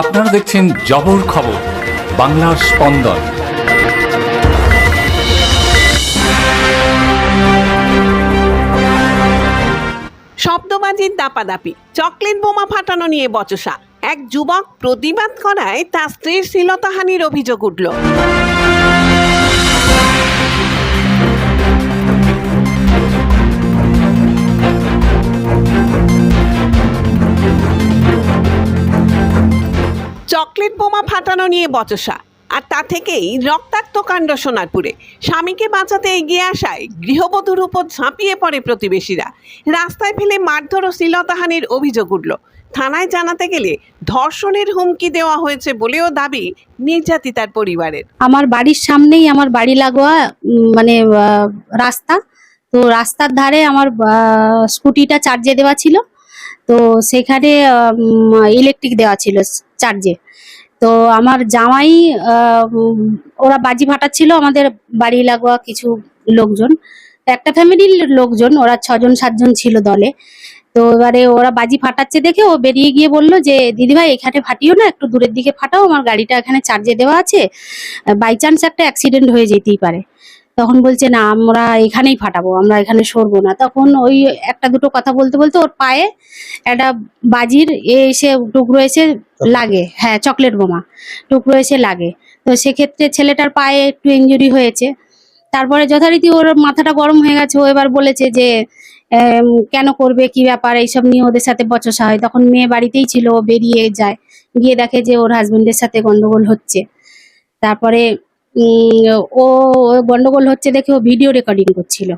আপনারা দেখছেন জবর খবর, বাংলার স্পন্দন। শব্দবাজির দাপাদাপি, চকলেট বোমা ফাটানো নিয়ে বচসা। এক যুবক প্রতিবাদ করায় তার স্ত্রীর শ্লীলতাহানির অভিযোগ উঠল। চকলেট বোমা ফাটানো নিয়ে বচসা। আর তা থেকেই রক্তাক্ত কাণ্ড সোনারপুরে। স্বামীকে বাঁচাতে এগিয়ে আসায় গৃহবধূর উপর ঝাঁপিয়ে পড়ে প্রতিবেশীরা। রাস্তায় ফেলে মারধর ও শ্লীলতাহানির অভিযোগ উঠল। থানায় জানাতে গেলে ধর্ষণের হুমকি দেওয়া হয়েছে বলেও দাবি নির্যাতিতার পরিবারের। আমার বাড়ির সামনেই আমার বাড়ি লাগোয়া মানে রাস্তা। তো রাস্তার ধারে আমার স্কুটিটা চার্জে দেওয়া ছিল। তো সেখানে ইলেকট্রিক দেওয়া ছিল চার্জে তো আমার জামাই ওরা বাজি ফাটাচ্ছিল আমাদের বাড়ি লাগোয়া কিছু লোকজন। একটা ফ্যামিলির লোকজন, ওরা ছজন, সাতজন ছিল দলে। তো এবারে ওরা বাজি ফাটাচ্ছে দেখে ও বেরিয়ে গিয়ে বলল যে, দিদিভাই, এখানে ফাটিও না, একটু দূরের দিকে ফাটাও, আমার গাড়িটা এখানে চার্জে দেওয়া আছে। বাই চান্স একটা অ্যাক্সিডেন্ট হয়ে যেতেই পারে। তখন বলছে না আমরা এখানেই ফাটাবো আমরা এখানে সরবো না। তখন ওই একটা দুটো কথা বলতে বলতে ওর পায়ে একটা বাজির এ এসে টুকরো এসে লাগে। হ্যাঁ চকলেট বোমা টুকরো এসে লাগে। তো সেক্ষেত্রে ছেলেটার পায়ে একটু ইঞ্জুরি হয়েছে। তারপরে যথারীতি ওর মাথাটা গরম হয়ে গেছে। ও এবার বলেছে যে কেন করবে কি ব্যাপার? এইসব নিয়ে ওদের সাথে বচসা হয়। তখন মেয়ে বাড়িতেই ছিল ও বেরিয়ে যায়। গিয়ে দেখে যে ওর হাজবেন্ডের সাথে গন্ডগোল হচ্ছে। তারপরে ও গন্ডগোল হচ্ছে দেখে ও ভিডিও রেকর্ডিং করছিল।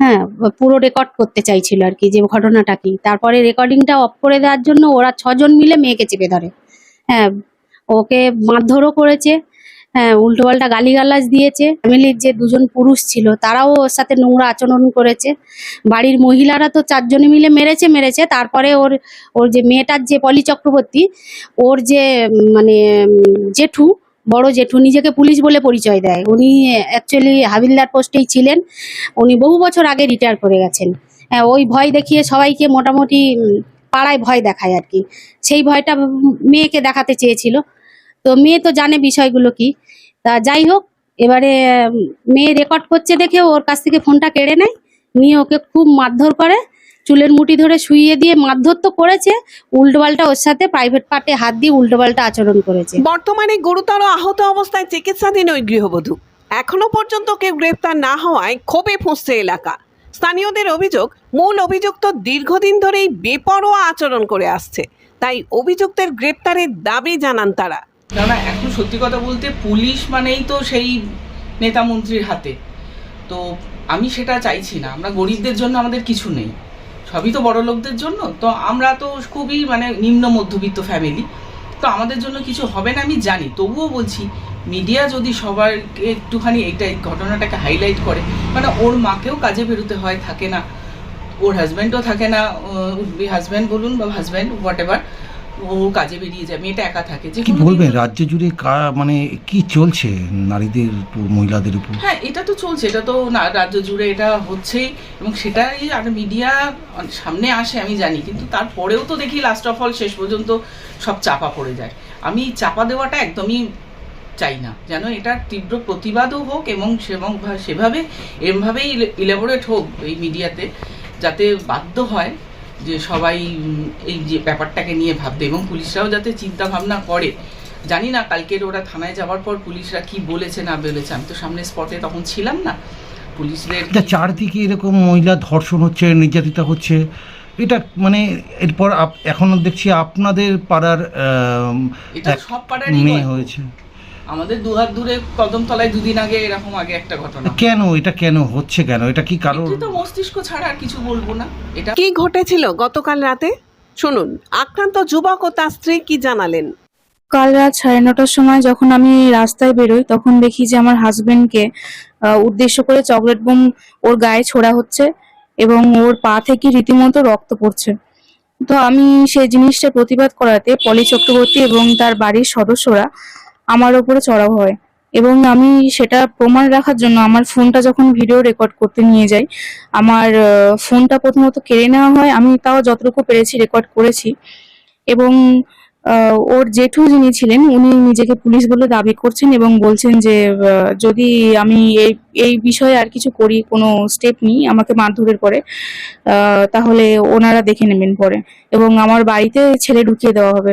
হ্যাঁ পুরো রেকর্ড করতে চাইছিল আর কি, যে ঘটনাটা কি। তারপরে রেকর্ডিংটা অফ করে দেওয়ার জন্য ওরা ছজন মিলে মেয়েকে চেপে ধরে। হ্যাঁ ওকে মারধরও করেছে। হ্যাঁ উল্টোপাল্টা গালিগালাজ দিয়েছে। ফ্যামিলির যে দুজন পুরুষ ছিল, তারাও ওর সাথে নোংরা আচরণ করেছে। বাড়ির মহিলারা তো চারজনে মিলে মেরেছে মেরেছে। তারপরে ওর ওর যে মেয়েটার যে পলি চক্রবর্তী, ওর যে মানে জেঠু বড় জেঠু নিজেকে পুলিশ বলে পরিচয় দেয়। উনি অ্যাকচুয়ালি হাবিলদার পোস্টেই ছিলেন। উনি বহু বছর আগে রিটায়ার করে গেছেন। হ্যাঁ ওই ভয় দেখিয়ে সবাইকে মোটামুটি পাড়ায় ভয় দেখায় আর কি। সেই ভয়টা মেয়েকে দেখাতে চেয়েছিল। তো মেয়ে তো জানে বিষয়গুলো কি। তা যাই হোক, এবারে মেয়ে রেকর্ড করছে দেখে ওর কাছ থেকে ফোনটা কেড়ে নেয়। নিয়ে ওকে খুব মারধর করে। চুলের মুঠি ধরে শুইয়ে দিয়ে মারধর তো করেছে উল্টোপাল্টা ওর সাথে প্রাইভেট পার্টে হাত দিয়ে উল্টোপাল্টা আচরণ করেছে। বর্তমানে গুরুতর আহত অবস্থায় চিকিৎসাধীন ওই গৃহবধূ। এখনও পর্যন্ত কেউ গ্রেপ্তার না হওয়ায় ক্ষোভে ফুঁসছে এলাকা। স্থানীয়দের অভিযোগ মূল অভিযুক্ত দীর্ঘদিন ধরেই বেপরোয়া আচরণ করে আসছে। তাই অভিযুক্তের গ্রেপ্তারের দাবি জানান তারা। কেননা এখন সত্যি কথা বলতে পুলিশ মানেই তো সেই নেতা মন্ত্রীর হাতে। তো আমি সেটা চাইছি না। আমরা গরিবদের জন্য আমাদের কিছু নেই। সবই তো বড় লোকদের জন্য, তো আমরা তো খুবই মানে নিম্ন মধ্যবিত্ত ফ্যামিলি তো আমাদের জন্য কিছু হবে না আমি জানি। তবুও বলছি মিডিয়া যদি সবাইকে একটুখানি এটা এই ঘটনাটাকে হাইলাইট করে মানে ওর মাকেও কাজে বেরোতে হয়, থাকে না। ওর হাজব্যান্ডও থাকে না হাজব্যান্ড বলুন বা হাজব্যান্ড হোয়াট এভার ও কাজে বেরিয়ে যায় মেয়েটা একা থাকে যে কি বলবেন রাজ্য জুড়ে কা- মানে কি চলছে নারীদের উপর মহিলাদের উপর? হ্যাঁ এটা তো চলছে এটা তো না রাজ্য জুড়ে এটা হচ্ছেই এবং সেটাই আর মিডিয়া সামনে আসে আমি জানি কিন্তু তারপরেও তো দেখি লাস্ট অফ অল শেষ পর্যন্ত সব চাপা পড়ে যায়। আমি চাপা দেওয়াটা একদমই চাই না যেন এটার তীব্র প্রতিবাদও হোক এবং সেভাবে এমভাবেই ইলেবোরেট হোক এই মিডিয়াতে যাতে বাধ্য হয় যে সবাই এই যে ব্যাপারটাকে নিয়ে ভাবতে এবং পুলিশরাও যাতে চিন্তা ভাবনা করে। জানি না কালকের ওরা থানায় যাওয়ার পর পুলিশরা কি বলেছে না বলেছে আমি তো সামনে স্পটে তখন ছিলাম না। পুলিশদের চারদিকে এরকম মহিলা ধর্ষণ হচ্ছে নির্যাতিতা হচ্ছে। এটা মানে এরপর এখন দেখছি আপনাদের পাড়ার এটা সব পাড়ারই মেয়ে হয়েছে। আমাদের দুহাত দূরে কদমতলায় দুদিন আগে এরকম আগে একটা ঘটনা। কেন? এটা কেন হচ্ছে কেন? এটা কি এটা তো মস্তিষ্ক ছাড়া আর কিছু বলব না। এটা কি ঘটেছিল গতকাল রাতে? শুনুন আক্রান্ত যুবক ও তার স্ত্রী কি জানালেন? কাল রাত সাড়ে নটার সময় যখন আমি রাস্তায় বেরোই তখন দেখি যে আমার হাজবেন্ডকে উদ্দেশ্য করে চকলেট বোম ওর গায়ে ছোড়া হচ্ছে এবং ওর পা থেকে রীতিমতো রক্ত পড়ছে। তো আমি সেই জিনিসটা প্রতিবাদ করাতে পলি চক্রবর্তী এবং তার বাড়ির সদস্যরা আমার ওপরে চড়াও হয়। এবং আমি সেটা প্রমাণ রাখার জন্য আমার ফোনটা যখন ভিডিও রেকর্ড করতে নিয়ে যাই, আমার ফোনটা প্রথমত কেড়ে নেওয়া হয়। আমি তাও যতটুকু পেরেছি রেকর্ড করেছি। এবং ওর জেঠু যিনি ছিলেন, উনি নিজেকে পুলিশ বলে দাবি করছেন এবং বলছেন যে যদি আমি এই এই বিষয়ে আর কিছু করি, কোনো স্টেপ নিই আমাকে মারধরের পরে তাহলে ওনারা দেখে নেবেন পরে। এবং আমার বাড়িতে ছেলে ঢুকিয়ে দেওয়া হবে।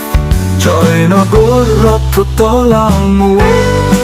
Join a good rock to the long way.